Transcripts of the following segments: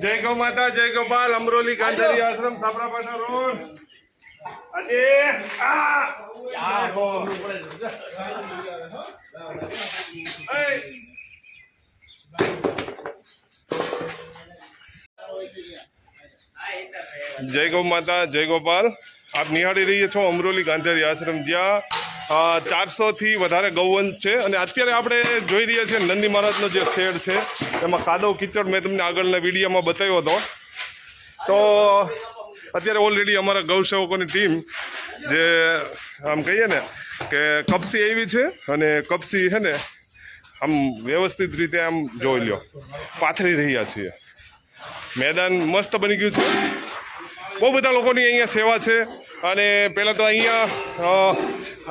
જય ગૌ માતા જય ગોપાલ અમરોલી ગાંધારી આશ્રમ સાબરાપાટા રોડ. જય ગૌ માતા જય ગોપાલ આપ નિહાળી રહીએ છો અમરોલી ગાંધારી આશ્રમ જ્યાં ચારસો થી વધારે ગૌવંશ છે. અને અત્યારે આપણે જોઈ રહ્યા છીએ નંદી મહારાજનો જે શેડ છે એમાં કાદવ કિચડ મેં તમને આગળના વિડીયોમાં બતાવ્યો હતો. તો અત્યારે ઓલરેડી અમારા ગૌસેવકોની ટીમ જે આમ કહીએ ને કે કપસી એવી છે અને કપસી છે ને આમ વ્યવસ્થિત રીતે આમ જોઈ લ્યો. પાથરી રહ્યા છીએ. મેદાન મસ્ત બની ગયું છે. બહુ બધા લોકોની અહીંયા સેવા છે. અને પહેલાં તો અહીંયા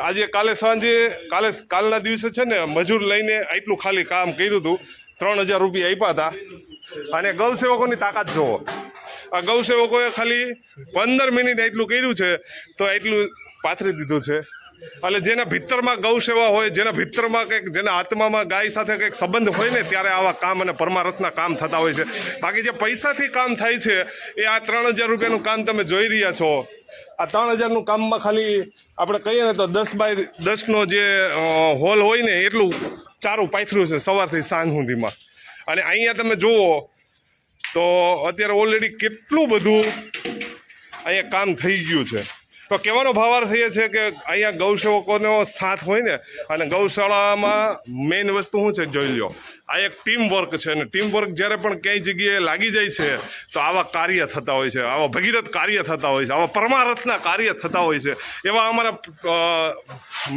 આજે કાલે સાંજે, કાલે, કાલના દિવસે છે ને મજૂર લઈને આટલું ખાલી કામ કર્યું હતું. ત્રણ હજાર રૂપિયા આપ્યા હતા. અને ગૌસેવકોની તાકાત જોવો. આ ગૌસેવકોએ ખાલી પંદર મિનિટ એટલું કર્યું છે, તો એટલું પાથરી દીધું છે. એટલે જેના ભીતરમાં ગૌ સેવા હોય, જેના ભીતરમાં કંઈક, જેના આત્મામાં ગાય સાથે કંઈક સંબંધ હોય ને, ત્યારે આવા કામ અને પરમારથના કામ થતા હોય છે. બાકી જે પૈસાથી કામ થાય છે, એ આ ત્રણ હજાર રૂપિયાનું કામ તમે જોઈ રહ્યા છો. આ ત્રણ હજારનું કામમાં ખાલી આપણે કહીએ ને તો દસ બાય દસનો જે હોલ હોય ને, એટલું ચારું પાથર્યું છે સવારથી સાંજ સુધીમાં. અને અહીંયા તમે જુઓ, તો અત્યારે ઓલરેડી કેટલું બધું અહીંયા કામ થઈ ગયું છે. તો કહેવાનો ભાવાર્થ એ છે કે અહીંયા ગૌસેવકોનો સાથ હોય ને, અને ગૌશાળામાં મેઇન વસ્તુ શું છે જોઈ લો આ એક ટીમ વર્ક છે અને ટીમ વર્ક જ્યારે પણ ક્યાંય જગ્યાએ લાગી જાય છે, તો આવા કાર્ય થતા હોય છે, આવા ભગીરથ કાર્ય થતા હોય છે, આવા પરમારથના કાર્ય થતા હોય છે. એવા અમારા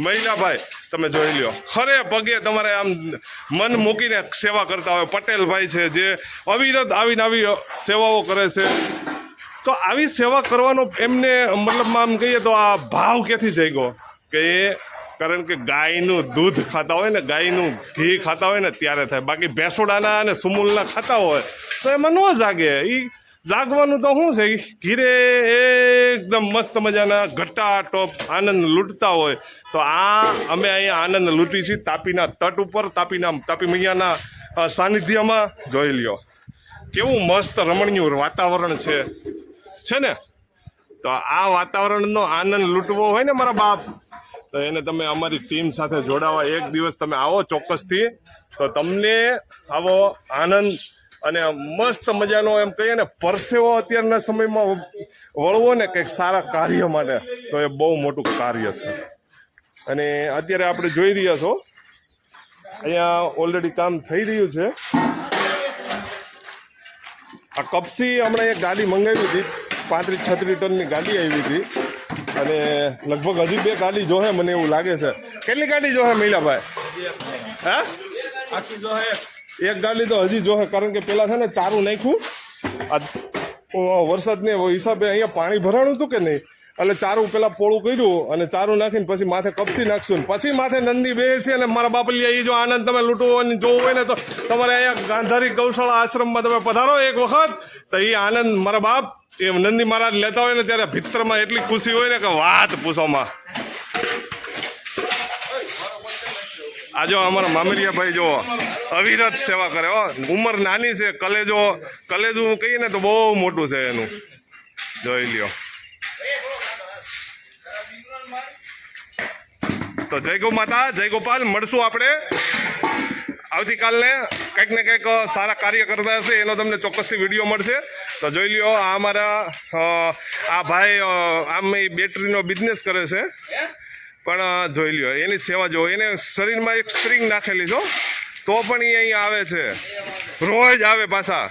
મહિલાભાઈ, તમે જોઈ લ્યો. ખરે પગે તમારે આમ મન મૂકીને સેવા કરતા હોય. પટેલભાઈ છે જે અવિરત આવીને આવી સેવાઓ કરે છે. તો આવી સેવા કરવાનો એમને મતલબ આમ કહીએ તો આ ભાવ ક્યાંથી ગયો કે એ કારણ કે ગાયનું દૂધ ખાતા હોય ને, ગાયનું ઘી ખાતા હોય ને, ત્યારે થાય. બાકી ભેંસોડાના અને સુમૂલના ખાતા હોય, તો એમાં ન જાગે. એ જાગવાનું તો શું છે? ઘીરે એકદમ મસ્ત મજાના ઘટ્ટા ટોપ આનંદ લૂંટતા હોય. તો આ અમે અહીંયા આનંદ લૂંટી છીએ તાપીના તટ ઉપર, તાપીના, તાપી મૈયાના સાનિધ્યમાં. જોઈ લ્યો. કેવું મસ્ત રમણીયું વાતાવરણ છે. છે ને? તો આ વાતાવરણનો આનંદ લૂંટવો હોય ને મારા બાપ, તો એને તમે અમારી ટીમ સાથે જોડાવા એક દિવસ તમે આવો ચોક્કસથી. તો તમને આવો આનંદ અને મસ્ત મજાનો એમ કહીએ ને, પરસેવો અત્યારના સમયમાં વળવો ને કંઈક સારા કાર્ય માટે. તો એ બહુ મોટું કાર્ય છે. અને અત્યારે આપણે જોઈ રહ્યા છો, અહીંયા ઓલરેડી કામ થઈ રહ્યું છે. આ કપસી હમણાં એક ગાડી મંગાવી હતી. પાંત્રીસ, છત્રીસ ટનની ગાડી આવી હતી. અને લગભગ હજી બે ગાડી જોહે મને એવું લાગે છે. કેટલી ગાડી જોહે મહિલાભાઈ હા? આખી જો હે એક ગાડી તો હજી જોહે, કારણ કે પેલા છે ને ચારું નાખ્યું. વરસાદને હિસાબે અહીંયા પાણી ભરાણું હતું કે નહીં? એટલે ચારું પેલા પોળું કર્યું અને ચારું નાખીને પછી માથે કપસી નાખશું પછી માથે નંદી બેસી અને મારા બાપલિયા એ જો આનંદ તમે લૂંટવો જોવું હોય ને તો તમારે અહીંયા ગાંધારી ગૌશાળા આશ્રમમાં તમે પધારો એક વખત. તો એ આનંદ મારા બાપ, એ નંદી મહારાજ લેતા હોય ને ત્યારે ભીતરમાં એટલી ખુશી હોય ને કે વાત પૂછોમાં આજો અમારા મામરિયા ભાઈ જો અવિરત સેવા કરે હો. ઉંમર નાની છે, કલેજો, કલેજું કહીએ ને તો બહુ મોટું છે એનું. જોઈ લ્યો. તો જય ગૌ માતા, જય ગોપાલ, મળશું આપણે. આવતીકાલને કંઈક ને કંઈક સારા કાર્ય કરતા હશે, એનો તમને ચોક્કસથી વીડિયો મળશે. તો જોઈ લ્યો, આ અમારા આ ભાઈ આમ એ બેટરીનો બિઝનેસ કરે છે. પણ જોઈ લ્યો, એની સેવા જો, એને શરીરમાં એક સ્પ્રિંગ નાખેલી છો તો પણ એ અહીંયા આવે છે. રોજ આવે પાછા.